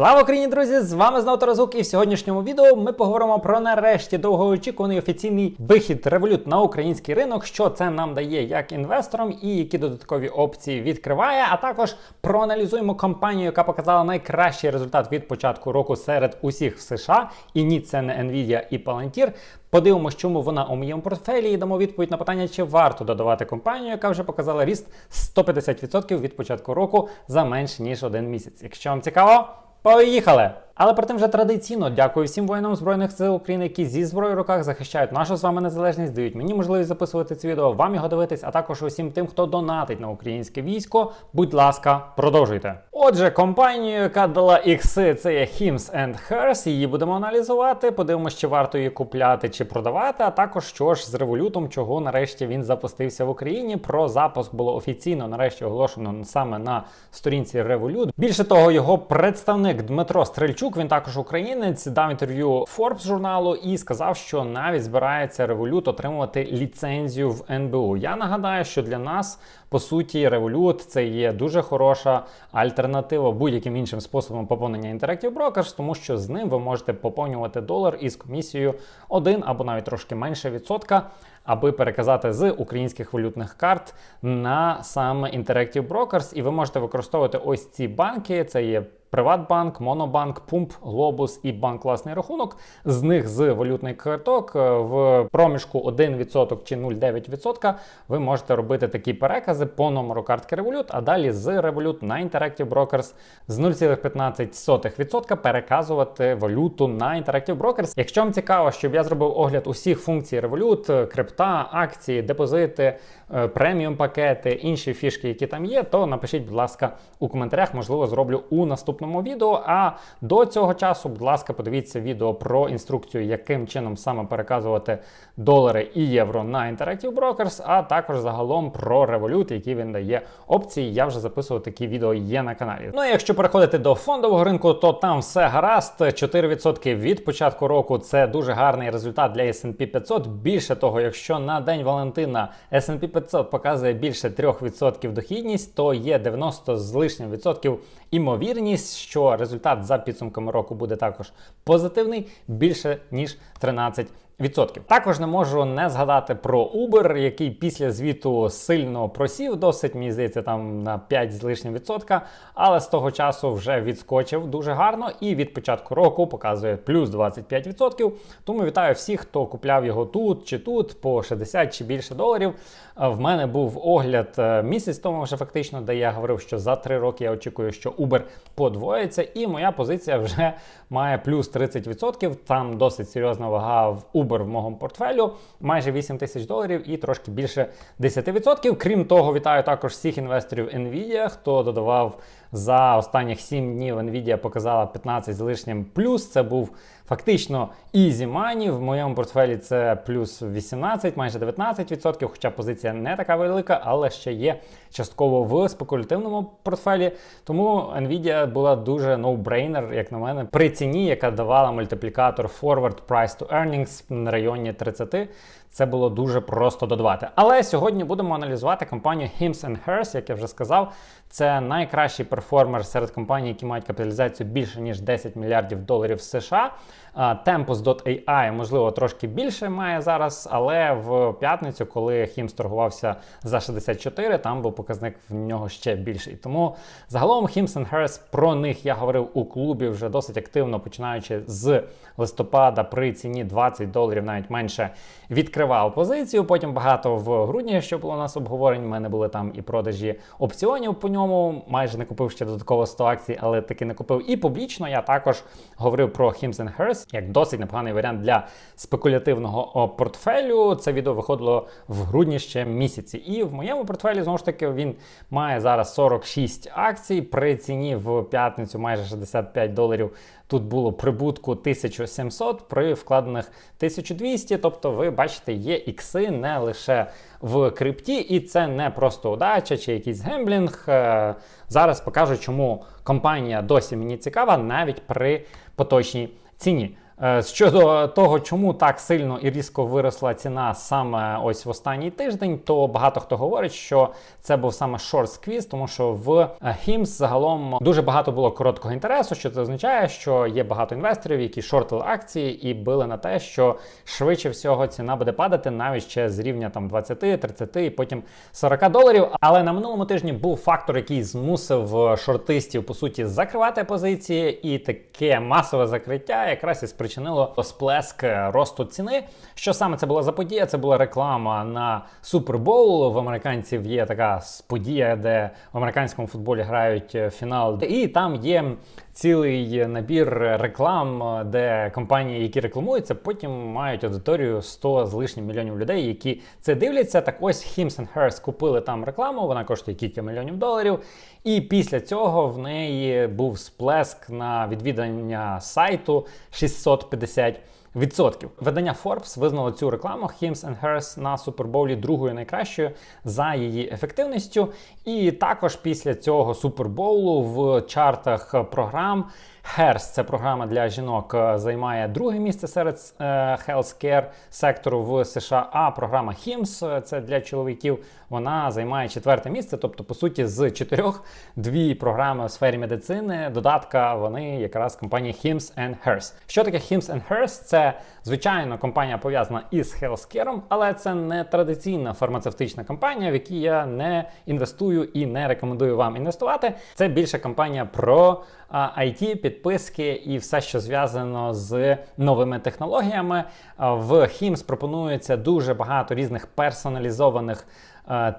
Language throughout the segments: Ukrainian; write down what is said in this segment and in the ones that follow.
Слава Україні, друзі! З вами знову Таразук, і в сьогоднішньому відео ми поговоримо про нарешті довгоочікуваний офіційний вихід Revolut на український ринок, що це нам дає як інвесторам і які додаткові опції відкриває. А також проаналізуємо компанію, яка показала найкращий результат від початку року серед усіх в США. І ні, це не Nvidia і Palantir. Подивимося, чому вона у моєму портфелі, і дамо відповідь на питання, чи варто додавати компанію, яка вже показала ріст 150% від початку року за менш ніж один місяць. Якщо вам цікаво, поїхали! Але при тим вже традиційно дякую всім воїнам збройних сил України, які зі зброєю в руках захищають нашу з вами незалежність, дають мені можливість записувати це відео, вам його дивитись, а також усім тим, хто донатить на українське військо. Будь ласка, продовжуйте. Отже, компанію, яка дала ікси, це є Hims and Hers, Її будемо аналізувати. Подивимося, чи варто її купляти чи продавати. А також що ж з револютом, чого нарешті він запустився в Україні. Про запуск було офіційно нарешті оголошено саме на сторінці Revolut. Більше того, його представник Дмитро Стрельчук, він також українець, дав інтерв'ю Forbes журналу і сказав, що навіть збирається Revolut отримувати ліцензію в НБУ. Я нагадаю, що для нас по суті Revolut це є дуже хороша альтернатива будь-яким іншим способом поповнення Interactive Brokers, тому що з ним ви можете поповнювати долар із комісією 1 або навіть трошки менше відсотка. Аби переказати з українських валютних карт на саме Interactive Brokers, і ви можете використовувати ось ці банки. Це є Приватбанк, Монобанк, Пумп, Глобус і банк власний рахунок. З них з валютних карток е, в проміжку 1% чи 0,9% ви можете робити такі перекази по номеру картки Revolut, а далі з Revolut на Interactive Brokers з 0,15% переказувати валюту на Interactive Brokers. Якщо вам цікаво, щоб я зробив огляд усіх функцій Revolut, крипта, акції, депозити, е, преміум пакети, інші фішки, які там є, то напишіть, будь ласка, у коментарях, можливо, зроблю у наступному відео. А до цього часу, будь ласка, подивіться відео про інструкцію, яким чином саме переказувати долари і євро на Interactive Brokers, а також загалом про Revolut, які він дає опції. Я вже записував такі відео є на каналі. Ну і якщо переходити до фондового ринку, то там все гаразд. 4% від початку року це дуже гарний результат для S&P 500. Більше того, якщо на день Валентина S&P 500 показує більше 3% дохідність, то є 90 з лишнім відсотків імовірність, що результат за підсумками року буде також позитивний більше ніж 13%. Відсотків також не можу не згадати про Uber, який після звіту сильно просів, досить мені здається, там на 5 з лишнім відсотка, але з того часу вже відскочив дуже гарно і від початку року показує плюс 25%. Тому вітаю всіх, хто купляв його тут чи тут по 60 чи більше доларів. В мене був огляд е, місяць тому, вже фактично, де я говорив, що за 3 роки я очікую, що Uber подвоїться, і моя позиція вже має плюс 30%. Там досить серйозна вага в Uber в моєму портфелю, майже 8 тисяч доларів і трошки більше 10%. Крім того, вітаю також всіх інвесторів Nvidia, хто додавав за останніх 7 днів Nvidia показала 15 з лишнім плюс. Це був фактично easy money. В моєму портфелі це плюс 18, майже 19%, хоча позиція не така велика, але ще є частково в спекулятивному портфелі. Тому Nvidia була дуже no-brainer, як на мене, при ціні, яка давала мультиплікатор Forward Price to Earnings на районі 30. Це було дуже просто додавати. Але сьогодні будемо аналізувати компанію Hims Hers, як я вже сказав. Це найкращий перформер серед компаній, які мають капіталізацію більше ніж 10 мільярдів доларів США. Tempus.ai, можливо, трошки більше має зараз, але в п'ятницю, коли Hims торгувався за 64, там був показник в нього ще більший. Тому загалом Hims Hers, про них я говорив у клубі вже досить активно, починаючи з листопада при ціні 20 доларів, навіть менше відкривав позицію. Потім багато в грудні, що було у нас обговорень. У мене були там і продажі опціонів по ньому. Майже не купив ще додатково 100 акцій, але таки не купив. І публічно я також говорив про Hims and Hers як досить непоганий варіант для спекулятивного портфелю. Це відео виходило в грудні ще місяці. І в моєму портфелі знову ж таки він має зараз 46 акцій при ціні в п'ятницю майже 65 доларів. Тут було прибутку 1700 при вкладених 1200. Тобто, ви бачите, є ікси не лише в крипті, і це не просто удача чи якийсь гемблінг. Е, зараз покажу, чому компанія досі мені цікава навіть при поточній ціні. Е, Щодо того, чому так сильно і різко виросла ціна саме ось в останній тиждень, то багато хто говорить, що це був саме short squeeze, тому що в е, HIMS загалом дуже багато було короткого інтересу. Що це означає, що є багато інвесторів, які шортили акції і били на те, що швидше всього ціна буде падати навіть ще з рівня там 20, 30 і потім 40 доларів. Але на минулому тижні був фактор, який змусив шортистів по суті закривати позиції, і таке масове закриття якраз і спричинило сплеск росту ціни. Що саме це була за подія? Це була реклама на Супербоул. В американців є така подія, де в американському футболі грають фінал, і там є цілий набір реклам, де компанії, які рекламуються, потім мають аудиторію 100 з лишнім мільйонів людей, які це дивляться. Так ось Hims Hers купили там рекламу, вона коштує кілька мільйонів доларів. І після цього в неї був сплеск на відвідання сайту 650 Відсотків видання Forbes визнало цю рекламу Hims and Hers на супербоулі другою найкращою за її ефективністю. І також після цього супербоулу в чартах програм Hers, це програма для жінок, займає друге місце серед е, healthcare сектору в США. А програма HIMS, це для чоловіків, вона займає четверте місце. Тобто, по суті, з чотирьох дві програми в сфері медицини. Додатка вони якраз компанія Hims and Hers. Що таке Hims and Hers? Це звичайно компанія пов'язана із healthcare, але це не традиційна фармацевтична компанія, в якій я не інвестую і не рекомендую вам інвестувати. Це більше компанія про IT, підписки і все, що зв'язано з новими технологіями. В HIMS пропонується дуже багато різних персоналізованих.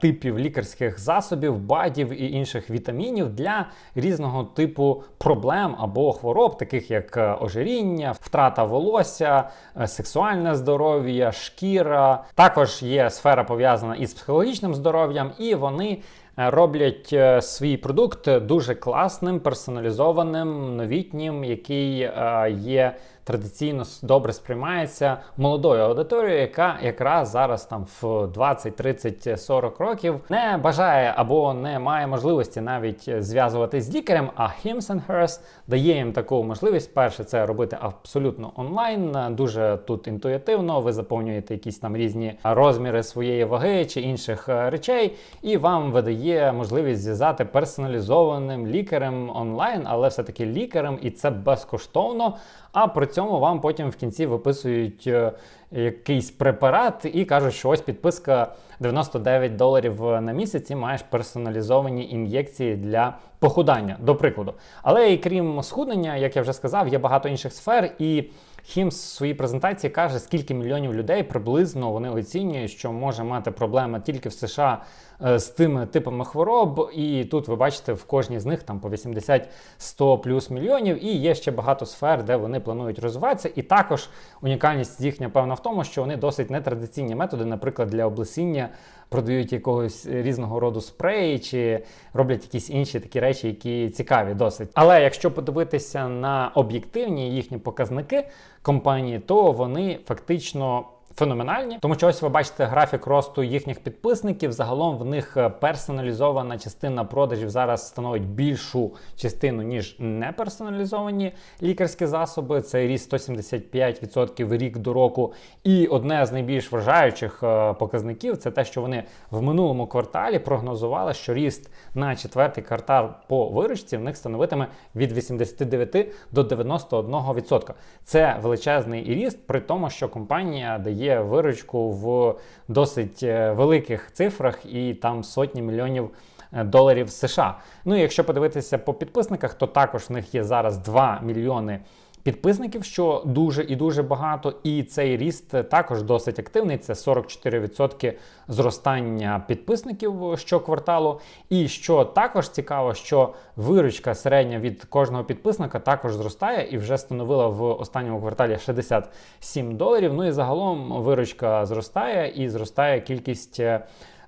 Типів лікарських засобів, бадів і інших вітамінів для різного типу проблем або хвороб, таких як ожиріння, втрата волосся, сексуальне здоров'я, шкіра. Також є сфера пов'язана із психологічним здоров'ям, і вони роблять е, свій продукт дуже класним, персоналізованим, новітнім, який е, є традиційно добре сприймається молодою аудиторією, яка якраз зараз там в 20, 30, 40 років не бажає або не має можливості навіть зв'язуватись з лікарем. А Hims Hers дає їм таку можливість. Перше, це робити абсолютно онлайн, дуже тут інтуїтивно. Ви заповнюєте якісь там різні розміри своєї ваги чи інших е, речей, і вам видає можливість зв'язати персоналізованим лікарем онлайн, але все таки лікарем, і це безкоштовно. А при цьому вам потім в кінці виписують е, якийсь препарат і кажуть, що ось підписка 99 доларів на місяць і маєш персоналізовані ін'єкції для похудання, до прикладу. Але і крім схуднення, як я вже сказав, є багато інших сфер і. Хімс в своїй презентації каже, скільки мільйонів людей приблизно вони оцінюють, що може мати проблеми тільки в США е, з тими типами хвороб. І тут ви бачите, в кожній з них там по 80-100 плюс мільйонів. І є ще багато сфер, де вони планують розвиватися. І також унікальність їхня певна в тому, що вони досить нетрадиційні методи, наприклад, для облесіння продають якогось різного роду спреї чи роблять якісь інші такі речі, які цікаві досить. Але якщо подивитися на об'єктивні їхні показники компанії, то вони фактично феноменальні, тому що ось ви бачите графік росту їхніх підписників. Загалом в них е, персоналізована частина продажів зараз становить більшу частину ніж неперсоналізовані лікарські засоби. Це ріст 175% рік до року. І одне з найбільш вражаючих е, показників це те, що вони в минулому кварталі прогнозували, що ріст на четвертий квартал по виручці в них становитиме від 89 до 91%. Це величезний ріст, при тому, що компанія дає дає виручку в досить е, великих цифрах і там сотні мільйонів е, доларів США. Ну і якщо подивитися по підписниках, то також в них є зараз 2 мільйони підписників, що дуже і дуже багато. І цей ріст також досить активний. Це 44% зростання підписників щокварталу. І що також цікаво, що виручка середня від кожного підписника також зростає і вже становила в останньому кварталі 67 доларів. Ну і загалом виручка зростає і зростає кількість.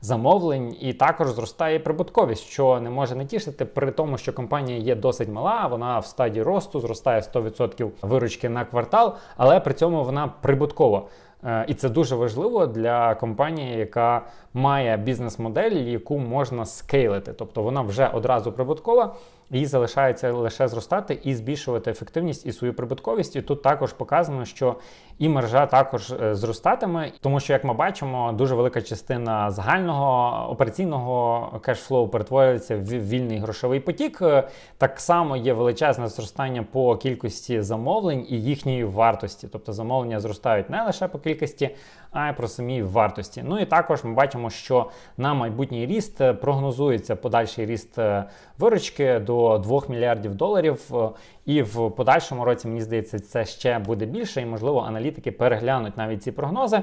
Замовлень, і також зростає прибутковість, що не може не тішити, при тому, що компанія є досить мала, вона в стадії росту зростає 100% виручки на квартал, але при цьому вона прибуткова. Е, і це дуже важливо для компанії, яка має бізнес-модель, яку можна скейлити. Тобто вона вже одразу прибуткова, і залишається лише зростати і збільшувати ефективність і свою прибутковість. І тут також показано, що і мережа також е, зростатиме, тому що, як ми бачимо, дуже велика частина загального операційного кешфлоу перетворюється в вільний грошовий потік. Е, Так само є величезне зростання по кількості замовлень і їхньої вартості. Тобто замовлення зростають не лише по кількості, а й про самі вартості. Ну і також ми бачимо, що на майбутній ріст е, прогнозується подальший ріст виручки до 2 мільярдів доларів. І в подальшому році, мені здається, це ще буде більше, і можливо аналітики переглянуть навіть ці прогнози.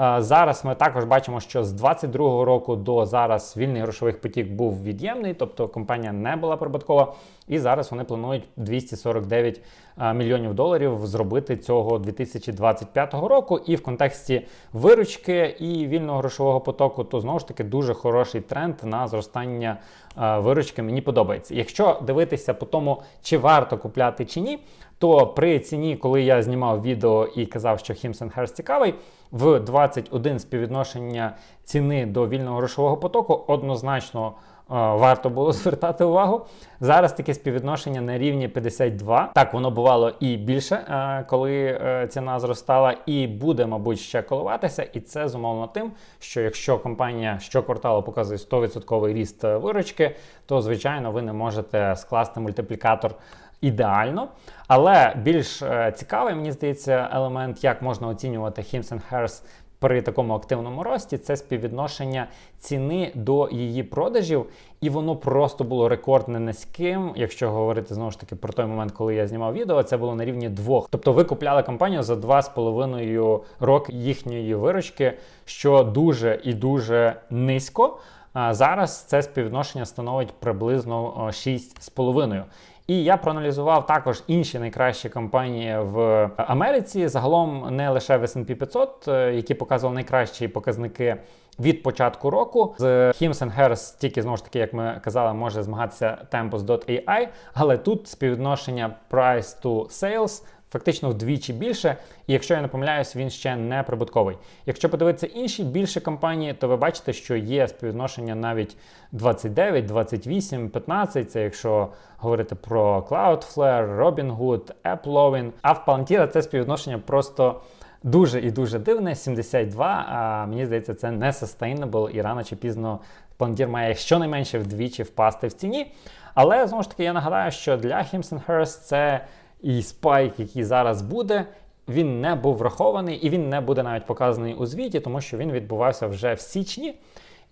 Е, Зараз ми також бачимо, що з 22-го року до зараз вільний грошовий потік був від'ємний, тобто компанія не була прибуткова, і зараз вони планують 249 е, мільйонів доларів зробити цього 2025 року. І в контексті виручки і вільного грошового потоку, то знову ж таки дуже хороший тренд на зростання е, виручки. Мені подобається. Якщо дивитися по тому, чи варто купляти чи ні, то при ціні, коли я знімав відео і казав, що Hims Hers цікавий, в 21 співвідношення ціни до вільного грошового потоку однозначно е, варто було звертати увагу. Зараз таке співвідношення на рівні 52. Так, воно бувало і більше, е, коли е, ціна зростала, і буде, мабуть, ще коливатися. І це зумовлено тим, що якщо компанія щокварталу показує 100% ріст виручки, то звичайно ви не можете скласти мультиплікатор ідеально. Але більш е, цікавий, мені здається, елемент, як можна оцінювати Hims Hers при такому активному рості, це співвідношення ціни до її продажів, і воно просто було рекордно низьким. Якщо говорити знову ж таки про той момент, коли я знімав відео, це було на рівні двох. Тобто ви купляли компанію за два з половиною роки їхньої виручки, що дуже і дуже низько. А зараз це співвідношення становить приблизно о, 6,5. І я проаналізував також інші найкращі компанії в Америці. Загалом не лише в S&P 500, е, які показували найкращі показники від початку року. З Hims Hers тільки знову ж таки, як ми казали, може змагатися Tempus.ai, але тут співвідношення price to sales фактично вдвічі більше. І якщо я не помиляюсь, він ще не прибутковий. Якщо подивитися інші більші компанії, то ви бачите, що є співвідношення навіть 29, 28, 15. Це якщо говорити про Cloudflare, Robinhood, AppLovin. А в Palantir це співвідношення просто. Дуже і дуже дивне, 72, а мені здається, це не sustainable і рано чи пізно Palantir має щонайменше вдвічі впасти в ціні. Але знову ж таки, я нагадаю, що для Hims Hers це і спайк, який зараз буде, він не був врахований і він не буде навіть показаний у звіті, тому що він відбувався вже в січні.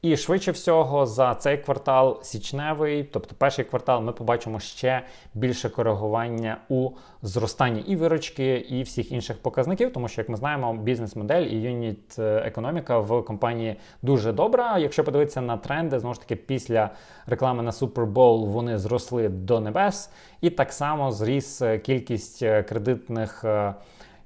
І швидше всього за цей квартал січневий, тобто перший квартал, ми побачимо ще більше коригування у зростанні і виручки, і всіх інших показників, тому що, як ми знаємо, бізнес-модель і юніт е, економіка в компанії дуже добра. Якщо подивитися на тренди, знову ж таки, після реклами на Super Bowl вони зросли до небес, і так само зріс е, кількість е, кредитних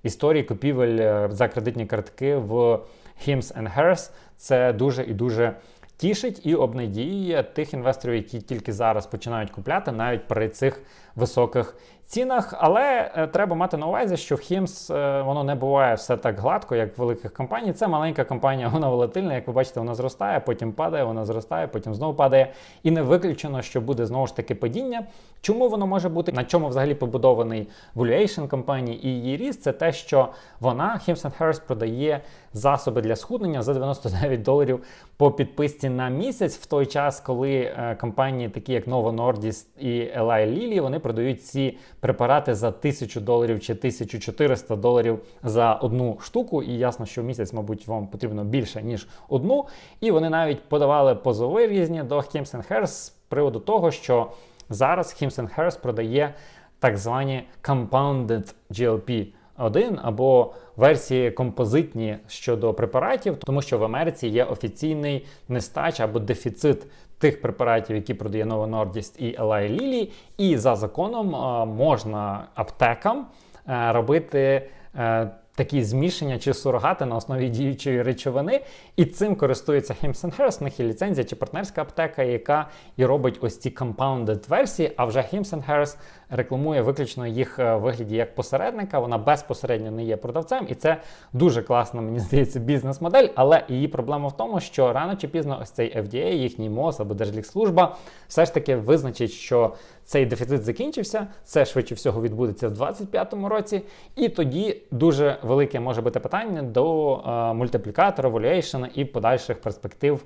історій, купівель за кредитні картки в Hims Hers. Це дуже і дуже тішить і обнадіює тих інвесторів, які тільки зараз починають купляти, навіть при цих високих цінах. Але е, треба мати на увазі, що в Hims е, воно не буває все так гладко, як в великих компаній. Це маленька компанія, вона волатильна. Як ви бачите, вона зростає, потім падає, вона зростає, потім знову падає. І не виключено, що буде знову ж таки падіння. Чому воно може бути? На чому взагалі побудований valuation компанії і її ріст? Це те, що вона Hims Hers продає засоби для схуднення за 99 доларів по підписці на місяць, в той час, коли е, компанії, такі як Novo Nordisk і Eli Lilly, вони продають ці препарати за 1000 доларів чи 1400 доларів за одну штуку. І ясно, що в місяць, мабуть, вам потрібно більше ніж одну. І вони навіть подавали позови різні до Hims Hers з приводу того, що зараз Hims Hers продає так звані compounded GLP. 1 або версії композитні щодо препаратів, тому що в Америці є офіційний нестач або дефіцит тих препаратів, які продає Novo Nordisk і Eli Lilly, і за законом е, можна аптекам е, робити. Е, такі змішання чи сурогати на основі діючої речовини, і цим користується Hims Hers, в них є ліцензія чи партнерська аптека, яка і робить ось ці compounded версії. А вже Hims Hers рекламує виключно їх е, вигляді як посередника. Вона безпосередньо не є продавцем, і це дуже класна, мені здається, бізнес-модель. Але її проблема в тому, що рано чи пізно ось цей FDA, їхній МОЗ або Держлікслужба, все ж таки визначить, що цей дефіцит закінчився. Це швидше всього відбудеться в 2025 році, і тоді дуже велике може бути питання до е, мультиплікатора, valuation і подальших перспектив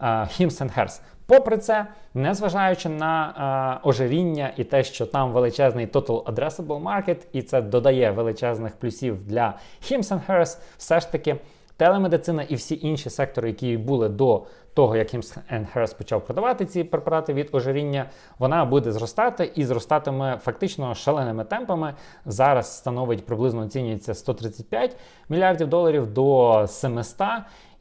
Hims and Hers. Попри це, незважаючи на е, ожиріння і те, що там величезний total addressable market, і це додає величезних плюсів для Hims and Hers, все ж таки телемедицина і всі інші сектори, які були до того, як Hims and Hers почав продавати ці препарати від ожиріння, вона буде зростати і зростатиме фактично шаленими темпами. Зараз становить приблизно оцінюється 135 мільярдів доларів до 700.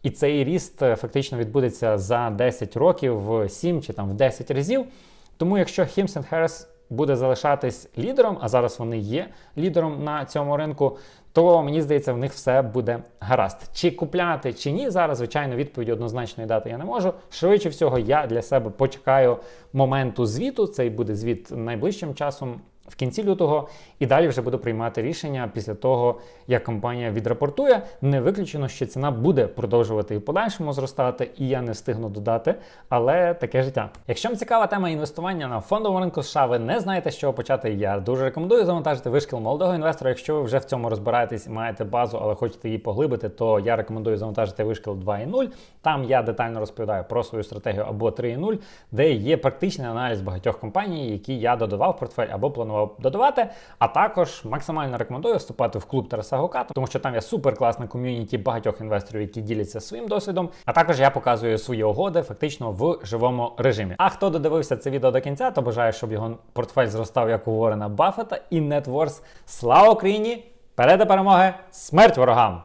І цей ріст е, фактично відбудеться за 10 років в 7 чи там в 10 разів. Тому якщо Hims and буде залишатись лідером, а зараз вони є лідером на цьому ринку, то мені здається, в них все буде гаразд. Чи купляти, чи ні, зараз, звичайно, відповіді однозначної дати я не можу. Швидше всього, я для себе почекаю моменту звіту. Цей буде звіт найближчим часом. В кінці лютого і далі вже буду приймати рішення після того, як компанія відрапортує. Не виключено, що ціна буде продовжувати і подальшому зростати, і я не встигну додати, але таке життя. Якщо вам цікава тема інвестування на фондовому ринку США, ви не знаєте, з чого почати. Я дуже рекомендую завантажити вишкіл молодого інвестора. Якщо ви вже в цьому розбираєтесь і маєте базу, але хочете її поглибити, то я рекомендую завантажити вишкіл 2.0. Там я детально розповідаю про свою стратегію або 3.0, де є практичний аналіз багатьох компаній, які я додавав в портфель або планував додавати. А також максимально рекомендую вступати в клуб Тараса Гука, тому що там є супер класна ком'юніті багатьох інвесторів, які діляться своїм досвідом. А також я показую свої угоди фактично в живому режимі. А хто додивився це відео до кінця, то бажаю, щоб його портфель зростав як у Ворена Баффета і Нетворс. Слава Україні! Переда перемоги! Смерть ворогам!